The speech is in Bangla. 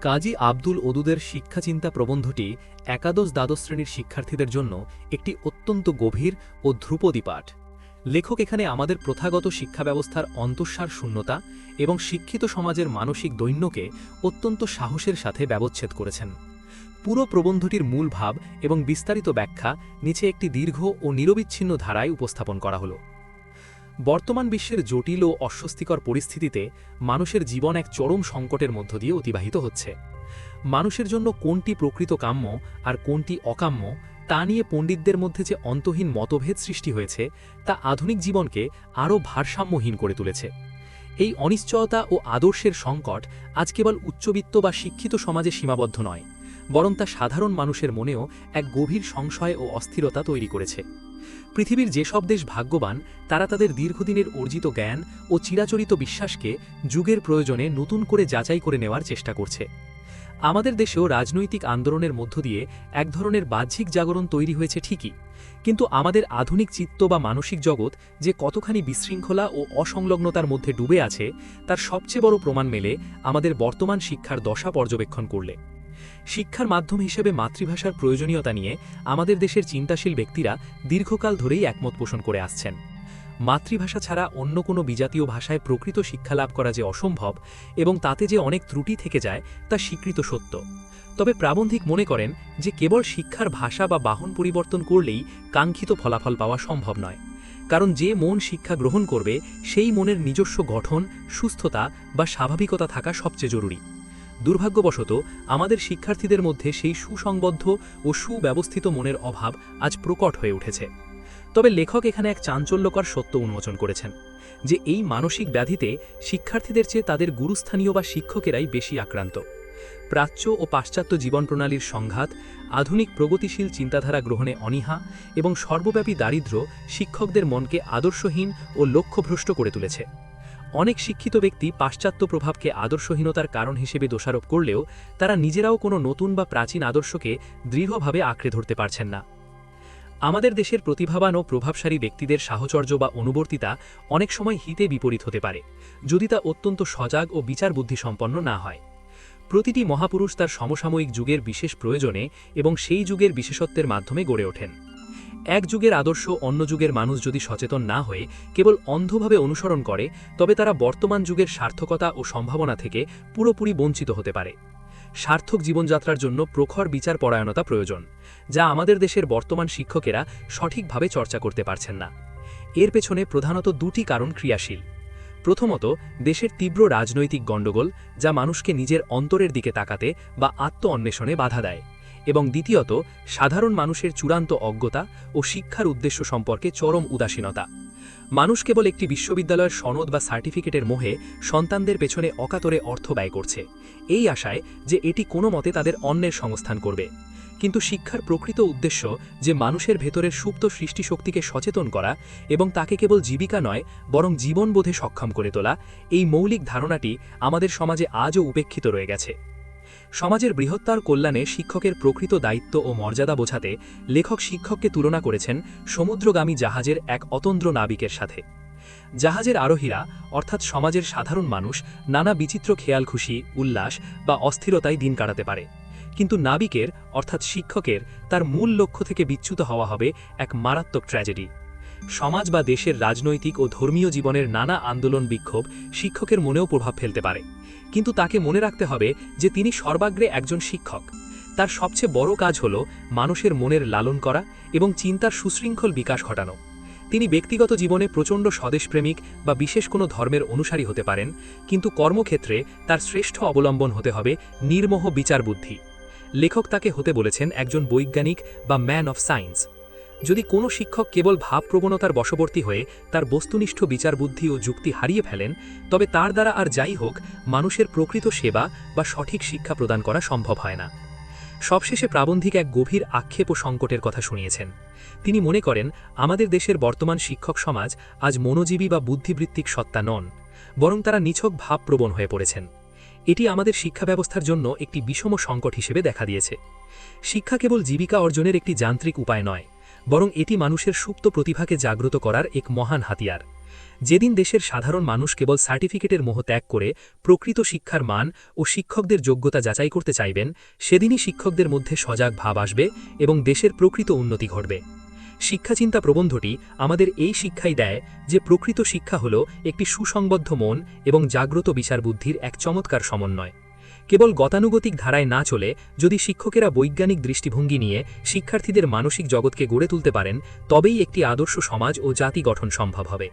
কাজী আব্দুল ওদুদের শিক্ষাচিন্তা প্রবন্ধটি একাদশ দ্বাদশ শ্রেণির শিক্ষার্থীদের জন্য একটি অত্যন্ত গভীর ও ধ্রুপদী পাঠ। লেখক এখানে আমাদের প্রথাগত শিক্ষা ব্যবস্থার অন্তঃসার শূন্যতা এবং শিক্ষিত সমাজের মানসিক দৈন্যকে অত্যন্ত সাহসের সাথে ব্যবচ্ছেদ করেছেন। পুরো প্রবন্ধটির মূল ভাব এবং বিস্তারিত ব্যাখ্যা নিচে একটি দীর্ঘ ও নিরবিচ্ছিন্ন ধারায় উপস্থাপন করা হলো। বর্তমান বিশ্বের জটিল ও অস্বস্তিকর পরিস্থিতিতে মানুষের জীবন এক চরম সংকটের মধ্য দিয়ে অতিবাহিত হচ্ছে। মানুষের জন্য কোনটি প্রকৃত কাম্য আর কোনটি অকাম্য, তা নিয়ে পণ্ডিতদের মধ্যে যে অন্তহীন মতভেদ সৃষ্টি হয়েছে, তা আধুনিক জীবনকে আরও ভারসাম্যহীন করে তুলেছে। এই অনিশ্চয়তা ও আদর্শের সংকট আজ কেবল উচ্চবিত্ত বা শিক্ষিত সমাজে সীমাবদ্ধ নয় বরং তা সাধারণ মানুষের মনেও এক গভীর সংশয় ও অস্থিরতা তৈরি করেছে। পৃথিবীর যেসব দেশ ভাগ্যবান, তারা তাদের দীর্ঘদিনের অর্জিত জ্ঞান ও চিরাচরিত বিশ্বাসকে যুগের প্রয়োজনে নতুন করে যাচাই করে নেওয়ার চেষ্টা করছে। আমাদের দেশেও রাজনৈতিক আন্দোলনের মধ্য দিয়ে এক ধরনের বাহ্যিক জাগরণ তৈরি হয়েছে ঠিকই, কিন্তু আমাদের আধুনিক চিত্ত বা মানসিক জগৎ যে কতখানি বিশৃঙ্খলা ও অসংলগ্নতার মধ্যে ডুবে আছে, তার সবচেয়ে বড় প্রমাণ মেলে আমাদের বর্তমান শিক্ষার দশা পর্যবেক্ষণ করলে। শিক্ষার মাধ্যম হিসেবে মাতৃভাষার প্রয়োজনীয়তা নিয়ে আমাদের দেশের চিন্তাশীল ব্যক্তিরা দীর্ঘকাল ধরেই একমত পোষণ করে আসছেন। মাতৃভাষা ছাড়া অন্য কোনো বিজাতীয় ভাষায় প্রকৃত শিক্ষা লাভ করা যে অসম্ভব এবং তাতে যে অনেক ত্রুটি থেকে যায় তা স্বীকৃত সত্য। তবে প্রাবন্ধিক মনে করেন যে কেবল শিক্ষার ভাষা বা বাহন পরিবর্তন করলেই কাঙ্ক্ষিত ফলাফল পাওয়া সম্ভব নয়। কারণ যে মন শিক্ষা গ্রহণ করবে, সেই মনের নিজস্ব গঠন, সুস্থতা বা স্বাভাবিকতা থাকা সবচেয়ে জরুরি। দুর্ভাগ্যবশত, আমাদের শিক্ষার্থীদের মধ্যে সেই সুসংবদ্ধ ও সুব্যবস্থিত মনের অভাব আজ প্রকট হয়ে উঠেছে। তবে লেখক এখানে এক চাঞ্চল্যকর সত্য উন্মোচন করেছেন, যে এই মানসিক ব্যাধিতে শিক্ষার্থীদের চেয়ে তাদের গুরুস্থানীয় বা শিক্ষকেরাই বেশি আক্রান্ত। প্রাচ্য ও পাশ্চাত্য জীবন প্রণালীর সংঘাত, আধুনিক প্রগতিশীল চিন্তাধারা গ্রহণে অনীহা এবং সর্বব্যাপী দারিদ্র্য শিক্ষকদের মনকে আদর্শহীন ও লক্ষ্যভ্রষ্ট করে তুলেছে। অনেক শিক্ষিত ব্যক্তি পাশ্চাত্য প্রভাবকে আদর্শহীনতার কারণ হিসেবে দোষারোপ করলেও তারা নিজেরাও কোনো নতুন বা প্রাচীন আদর্শকে দৃঢ়ভাবে আঁকড়ে ধরতে পারছেন না। আমাদের দেশের প্রতিভাবান ও প্রভাবশালী ব্যক্তিদের সাহচর্য বা অনুবর্তিতা অনেক সময় হিতে বিপরীত হতে পারে, যদি তা অত্যন্ত সজাগ ও বিচার বুদ্ধি সম্পন্ন না হয়। প্রতিটি মহাপুরুষ তার সমসাময়িক যুগের বিশেষ প্রয়োজনে এবং সেই যুগের বিশেষত্বের মাধ্যমে গড়ে ওঠেন। এক যুগের আদর্শ, অন্য যুগের মানুষ যদি সচেতন না হয়ে কেবল অন্ধভাবে অনুসরণ করে, তবে তারা বর্তমান যুগের সার্থকতা ও সম্ভাবনা থেকে পুরোপুরি বঞ্চিত হতে পারে। সার্থক জীবনযাত্রার জন্য প্রখর বিচার পরায়ণতা প্রয়োজন, যা আমাদের দেশের বর্তমান শিক্ষকেরা সঠিকভাবে চর্চা করতে পারছেন না। এর পেছনে প্রধানত দুটি কারণ ক্রিয়াশীল। প্রথমত, দেশের তীব্র রাজনৈতিক গণ্ডগোল, যা মানুষকে নিজের অন্তরের দিকে তাকাতে বা আত্ম অন্বেষণে বাধা দেয়। এবং দ্বিতীয়ত, সাধারণ মানুষের চূড়ান্ত অজ্ঞতা ও শিক্ষার উদ্দেশ্য সম্পর্কে চরম উদাসীনতা। মানুষ কেবল একটি বিশ্ববিদ্যালয়ের সনদ বা সার্টিফিকেটের মোহে সন্তানদের পেছনে অকাতরে অর্থ ব্যয় করছে। এই আশায় যে এটি কোনো মতে তাদের অন্যের সংস্থান করবে। কিন্তু শিক্ষার প্রকৃত উদ্দেশ্য যে মানুষের ভেতরের সুপ্ত সৃষ্টিশক্তিকে সচেতন করা এবং তাকে কেবল জীবিকা নয়, বরং জীবনবোধে সক্ষম করে তোলা, এই মৌলিক ধারণাটি আমাদের সমাজে আজও উপেক্ষিত রয়ে গেছে। সমাজের বৃহত্তর কল্যাণে শিক্ষকের প্রকৃত দায়িত্ব ও মর্যাদা বোঝাতে লেখক শিক্ষককে তুলনা করেছেন সমুদ্রগামী জাহাজের এক অতন্দ্র নাবিকের সাথে। জাহাজের আরোহীরা, অর্থাৎ সমাজের সাধারণ মানুষ, নানা বিচিত্র খেয়াল খুশি উল্লাস বা অস্থিরতায় দিন কাটাতে পারে। কিন্তু নাবিকের, অর্থাৎ শিক্ষকের, তার মূল লক্ষ্য থেকে বিচ্যুত হওয়া হবে এক মারাত্মক ট্র্যাজেডি। সমাজ বা দেশের রাজনৈতিক ও ধর্মীয় জীবনের নানা আন্দোলন বিক্ষোভ শিক্ষকের মনেও প্রভাব ফেলতে পারে। কিন্তু তাকে মনে রাখতে হবে যে তিনি সর্বাগ্রে একজন শিক্ষক। তার সবচেয়ে বড় কাজ হল মানুষের মনের লালন করা এবং চিন্তার সুশৃঙ্খল বিকাশ ঘটানো। তিনি ব্যক্তিগত জীবনে প্রচণ্ড স্বদেশপ্রেমিক বা বিশেষ কোনো ধর্মের অনুসারী হতে পারেন, কিন্তু কর্মক্ষেত্রে তার শ্রেষ্ঠ অবলম্বন হতে হবে নির্মোহ বিচার বুদ্ধি লেখক তাকে হতে বলেছেন একজন বৈজ্ঞানিক বা ম্যান অফ সায়েন্স। যদি কোনো শিক্ষক কেবল ভাবপ্রবণতার বশবর্তী হয়ে তার বস্তুনিষ্ঠ বিচার বুদ্ধি ও যুক্তি হারিয়ে ফেলেন, তবে তার দ্বারা আর যাই হোক, মানুষের প্রকৃত সেবা বা সঠিক শিক্ষা প্রদান করা সম্ভব হয় না। সবশেষে প্রাবন্ধিক এক গভীর আক্ষেপ ও সংকটের কথা শুনিয়েছেন। তিনি মনে করেন, আমাদের দেশের বর্তমান শিক্ষক সমাজ আজ মনোজীবী বা বুদ্ধিবৃত্তিক সত্তা নন, বরং তারা নিছক ভাবপ্রবণ হয়ে পড়েছেন। এটি আমাদের শিক্ষা ব্যবস্থার জন্য একটি বিষম সংকট হিসেবে দেখা দিয়েছে। শিক্ষা কেবল জীবিকা অর্জনের একটি যান্ত্রিক উপায় নয় বরং এটি মানুষের সুপ্ত প্রতিভাকে জাগ্রত করার এক মহান হাতিয়ার। যেদিন দেশের সাধারণ মানুষ কেবল সার্টিফিকেটের মোহ ত্যাগ করে প্রকৃত শিক্ষার মান ও শিক্ষকদের যোগ্যতা যাচাই করতে চাইবেন, সেদিনই শিক্ষকদের মধ্যে সজাগ ভাব আসবে এবং দেশের প্রকৃত উন্নতি ঘটবে। শিক্ষাচিন্তা প্রবন্ধটি আমাদের এই শিক্ষাই দেয় যে প্রকৃত শিক্ষা হল একটি সুসংবদ্ধ মন এবং জাগ্রত বিচার বুদ্ধির এক চমৎকার সমন্বয়। কেবল গতানুগতিক ধারায় না চলে, যদি শিক্ষকেরা বৈজ্ঞানিক দৃষ্টিভঙ্গি নিয়ে শিক্ষার্থীদের মানসিক জগৎকে গড়ে তুলতে পারেন, তবেই একটি আদর্শ সমাজ ও জাতি গঠন সম্ভব হবে।